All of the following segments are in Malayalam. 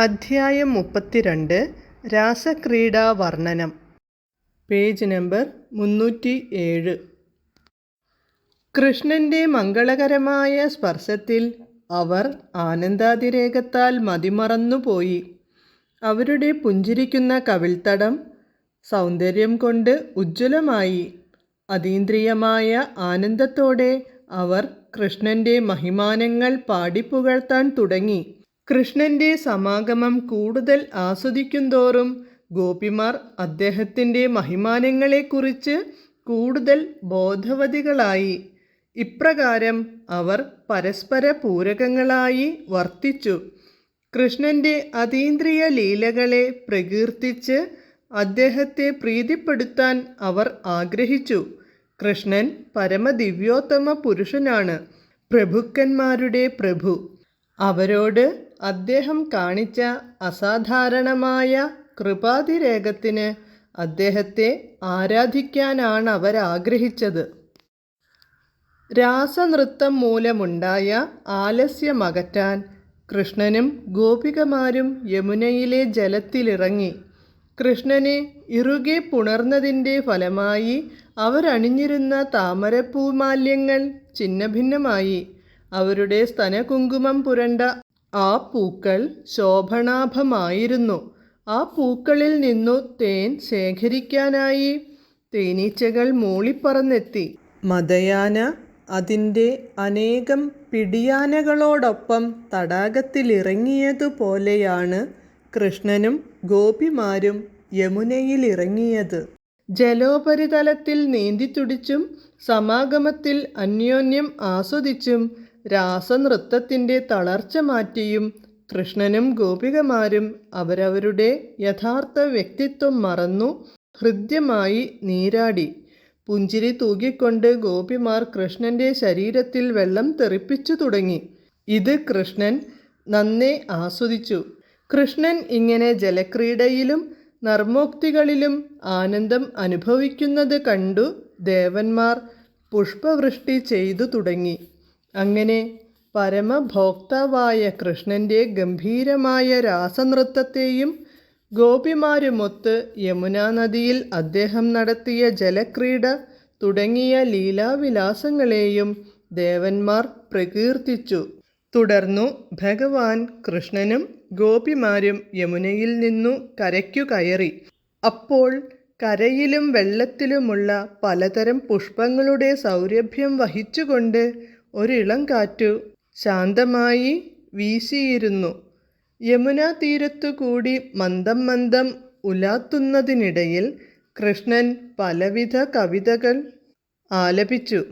അധ്യായം മുപ്പത്തിരണ്ട് രാസക്രീഡാ വർണനം. പേജ് നമ്പർ മുന്നൂറ്റി ഏഴ് കൃഷ്ണന്റെ മംഗളകരമായ സ്പർശത്തിൽ അവർ ആനന്ദാതിരേകത്താൽ മതിമറന്നുപോയി. അവരുടെ പുഞ്ചിരിക്കുന്ന കവിൾത്തടം സൗന്ദര്യം കൊണ്ട് ഉജ്ജ്വലമായി. അതീന്ദ്രിയമായ ആനന്ദത്തോടെ അവർ കൃഷ്ണന്റെ മഹിമാനങ്ങൾ പാടിപ്പുകഴ്ത്താൻ തുടങ്ങി. കൃഷ്ണന്റെ സമാഗമം കൂടുതൽ ആസ്വദിക്കുന്തോറും ഗോപിമാർ അദ്ദേഹത്തിന്റെ മഹിമാനങ്ങളെക്കുറിച്ച് കൂടുതൽ ബോധവതികളായി. ഇപ്രകാരം അവർ പരസ്പര പൂരകങ്ങളായി വർത്തിച്ചു. കൃഷ്ണന്റെ അതീന്ദ്രിയ ലീലകളെ പ്രകീർത്തിച്ച് അദ്ദേഹത്തെ പ്രീതിപ്പെടുത്താൻ അവർ ആഗ്രഹിച്ചു. കൃഷ്ണൻ പരമദിവ്യോത്തമ പുരുഷനാണ് പ്രഭുക്കന്മാരുടെ പ്രഭു. അവരോട് അദ്ദേഹം കാണിച്ച അസാധാരണമായ കൃപാതിരേകത്തിന് അദ്ദേഹത്തെ ആരാധിക്കാനാണ് അവരാഗ്രഹിച്ചത് രാസനൃത്തം മൂലമുണ്ടായ ആലസ്യമകറ്റാൻ കൃഷ്ണനും ഗോപികമാരും യമുനയിലെ ജലത്തിലിറങ്ങി. കൃഷ്ണനെ ഇറുകെ പുണർന്നതിന്റെ ഫലമായി അവരണിഞ്ഞിരുന്ന താമരപ്പൂമാല്യങ്ങൾ ചിന്നഭിന്നമായി അവരുടെ സ്തനകുങ്കുമം പുരണ്ട ആ പൂക്കൾ ശോഭനാഭമായിരുന്നു. ആ പൂക്കളിൽ നിന്നു തേൻ ശേഖരിക്കാനായി തേനീച്ചകൾ മൂളിപ്പറന്നെത്തി. മതയാന അതിന്റെ അനേകം പിടിയാനകളോടൊപ്പം തടാകത്തിലിറങ്ങിയതുപോലെയാണ് കൃഷ്ണനും ഗോപിമാരും യമുനയിലിറങ്ങിയത്. ജലോപരിതലത്തിൽ നീന്തിത്തുടിച്ചും സമാഗമത്തിൽ അന്യോന്യം ആസ്വദിച്ചും രാസനൃത്തത്തിന്റെ തളർച്ച മാറ്റിയും കൃഷ്ണനും ഗോപികമാരും അവരവരുടെ യഥാർത്ഥ വ്യക്തിത്വം മറന്നു ഹൃദ്യമായി നീരാടി. പുഞ്ചിരി തൂകിക്കൊണ്ട് ഗോപിമാർ കൃഷ്ണന്റെ ശരീരത്തിൽ വെള്ളം തെറിപ്പിച്ചു തുടങ്ങി. ഇത് കൃഷ്ണൻ നന്നേ ആസ്വദിച്ചു. കൃഷ്ണൻ ഇങ്ങനെ ജലക്രീഡയിലും നർമ്മോക്തികളിലും ആനന്ദം അനുഭവിക്കുന്നത് കണ്ടു ദേവന്മാർ പുഷ്പവൃഷ്ടി ചെയ്തു തുടങ്ങി. അങ്ങനെ പരമഭോക്താവായ കൃഷ്ണന്റെ ഗംഭീരമായ രാസനൃത്തത്തെയും ഗോപിമാരുമൊത്ത് യമുനാ നദിയിൽ അദ്ദേഹം നടത്തിയ ജലക്രീഡ തുടങ്ങിയ ലീലാവിലാസങ്ങളെയും ദേവന്മാർ പ്രകീർത്തിച്ചു. തുടർന്നു ഭഗവാൻ കൃഷ്ണനും ഗോപിമാരും യമുനയിൽ നിന്നു കരയ്ക്കു കയറി. അപ്പോൾ കരയിലും വെള്ളത്തിലുമുള്ള പലതരം പുഷ്പങ്ങളുടെ സൗരഭ്യം വഹിച്ചുകൊണ്ട് ഒരിളം കാറ്റു ശാന്തമായി വീശിയിരുന്നു. യമുനാ തീരത്തുകൂടി മന്ദം മന്ദം ഉലാത്തുന്നതിനിടയിൽ കൃഷ്ണൻ പലവിധ കവിതകൾ ആലപിച്ചു.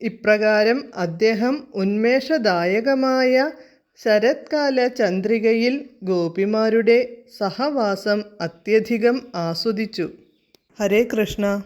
ഇപ്രകാരം അദ്ദേഹം ഉന്മേഷദായകമായ ശരത്കാല ചന്ദ്രികയിൽ ഗോപിമാരുടെ സഹവാസം അത്യധികം ആസ്വദിച്ചു. ഹരേ കൃഷ്ണ.